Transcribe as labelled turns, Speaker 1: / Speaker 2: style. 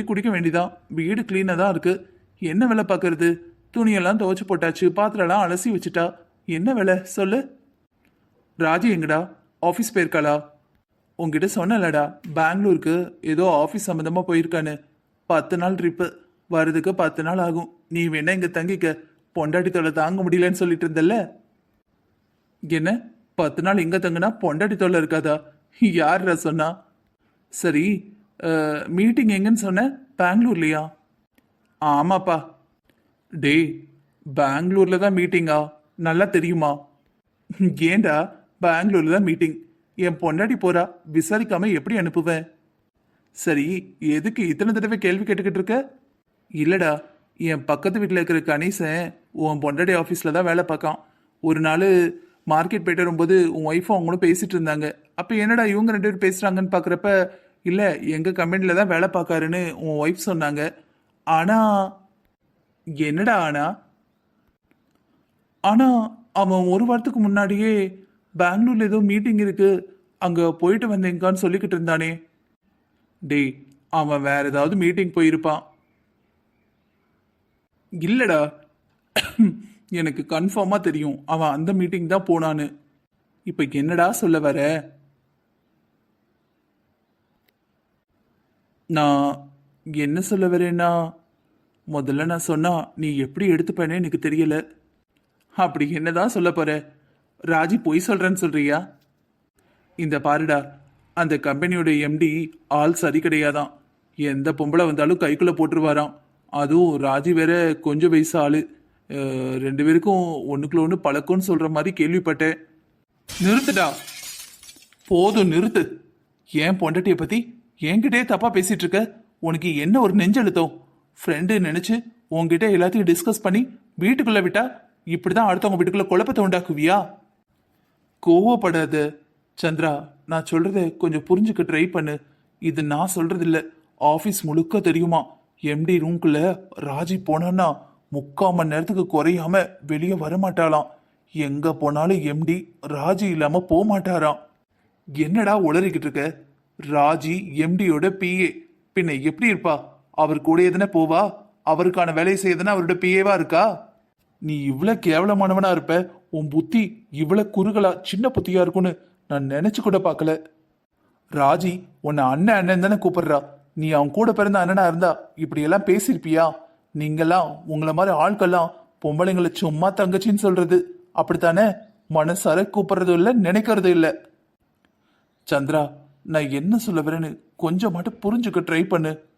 Speaker 1: குடிக்க வேண்டிதான். வீடு க்ளீனாக தான் இருக்கு. என்ன வேலை பார்க்கறது? துணியெல்லாம் துவைச்சு போட்டாச்சு. பாத்திரம்லாம் அலசி வச்சுட்டா. என்ன வேலை? சொல்லு. ராஜி எங்கடா? ஆஃபீஸ் போயிருக்காளா? உங்ககிட்ட சொன்னலடா பெங்களூருக்கு ஏதோ ஆஃபீஸ் சம்மந்தமாக போயிருக்கான்னு. பத்து நாள் ட்ரிப்பு வர்றதுக்கு பத்து நாள் ஆகும். நீ வேணா இங்கே தங்கிக்க. பொண்டாட்டி தொல்லை தாங்க முடியலன்னு சொல்லிட்டு இருந்தல்ல? என்ன? பத்து நாள் இங்கே தங்குனா பொண்டாட்டி தொல்லை இருக்காதா? யார்ரா சொன்னா? சரி மீட்டிங் எங்கன்னு சொன்ன? பெங்களூர்லையா? ஆமாப்பா. டேய் பெங்களூரில் தான் மீட்டிங்கா நல்லா தெரியுமா? ஏண்டா பெங்களூரில் தான் மீட்டிங் என் பொண்டாடி போறா விசாரிக்காம எப்படி அனுப்புவேன்? சரி எதுக்கு இத்தனை தடவை கேள்வி கேட்டுக்கிட்டு இருக்க? இல்லடா என் பக்கத்து வீட்டில் இருக்கிற கணேசன் உன் பொண்டாடி ஆஃபீஸில் தான் வேலை பார்க்கான். ஒரு நாள் மார்க்கெட் போயிட்டு வரும்போது உன் ஒய்ஃபும் அவங்களும் பேசிட்டு இருந்தாங்க. அப்போ என்னடா இவங்க ரெண்டு பேரும் பேசுகிறாங்கன்னு பார்க்குறப்ப இல்லை எங்கள் கம்பெனியில் தான் வேலை பார்க்காருன்னு உன் ஒய்ஃப் சொன்னாங்க. ஆனால் என்னடா ஆனா? ஆனா அவன் ஒரு வாரத்துக்கு முன்னாடியே பெங்களூர்ல ஏதோ மீட்டிங் இருக்கு. அங்க போயிட்டு வந்தேங்கான்னு சொல்லிக்கிட்டு இருந்தானே. டேய் அவன் வேற ஏதாவது மீட்டிங் போயிருப்பான். இல்லடா. எனக்கு கன்ஃபார்மா தெரியும். அவன் அந்த மீட்டிங் தான் போனான்னு. இப்ப என்னடா சொல்ல வர? நான் என்ன சொல்ல வரேன்னா முதல்ல நான் சொன்னா நீ எப்படி எடுத்துப்பேனே எனக்கு தெரியல. அப்படி என்னதான் சொல்ல போற? ராஜி பொய் சொல்றேன்னு சொல்றியா? இந்த பாருடா அந்த கம்பெனியோட எம்டி ஆள் சரி கிடையாதான். எந்த பொம்பளை வந்தாலும் கைக்குள்ளே போட்டுருவாராம். அதுவும் ராஜி வேற கொஞ்சம் வயசு ஆள். ரெண்டு பேருக்கும் ஒன்றுக்குள்ள ஒன்று பழக்கம்னு சொல்கிற மாதிரி கேள்விப்பட்டேன். நிறுத்துடா. போதும் நிறுத்து. ஏன் பொண்டட்டியை பற்றி என்கிட்டயே தப்பா பேசிட்டு இருக்க? உனக்கு என்ன ஒரு நெஞ்செழுத்தம்? ஃப்ரெண்டு நினைச்சு உன்கிட்ட எல்லாத்தையும் டிஸ்கஸ் பண்ணி வீட்டுக்குள்ள விட்டா இப்படிதான் அடுத்தவங்க வீட்டுக்குள்ள குழப்பத்தை உண்டாக்குவியா? கோவப்படாத. சந்திரா நான் சொல்றத கொஞ்சம் புரிஞ்சுக்க ட்ரை பண்ணு. இது நான் சொல்றது இல்ல ஆபீஸ் முழுக்க தெரியுமா? எம்டி ரூம்குள்ள ராஜி போனான்னா முக்கால் மணி நேரத்துக்கு குறையாம வெளியே வரமாட்டாளாம். எங்க போனாலும் எம்டி ராஜி இல்லாம போக மாட்டாராம் என்னடா உளறிக்கிட்டு இருக்க? ராஜி எம்டியோட பிஏ பின்ன எப்படி இருப்பா? அவர் கூட எதுனா போவா? அவருக்கான வேலையை செய்யதுன்னா அவரோட பிஏவா இருக்கா? நீ இவ்வளவு கேவலமானவனா இருப்ப. உன் புத்தி இவ்வளவு குறுகலா சின்ன புத்தியா இருக்கும்னு நான் நினைச்சு கூட பார்க்கல. ராஜி உன்னை அண்ணன் அண்ணன் தானே கூப்பிடுறா. நீ அவன் கூட பிறந்த அண்ணனா இருந்தா இப்படி எல்லாம் பேசியிருப்பியா? நீங்கெல்லாம் உங்களை மாதிரி ஆட்கள்லாம் பொம்பளைங்களை சும்மா தங்கச்சின்னு சொல்றது அப்படித்தானே? மனசார கூப்பிடுறதும் இல்லை நினைக்கிறதும் இல்லை. சந்திரா நான் என்ன சொல்ல வரேன்னு கொஞ்சம் மட்டும் புரிஞ்சுக்க ட்ரை பண்ணு.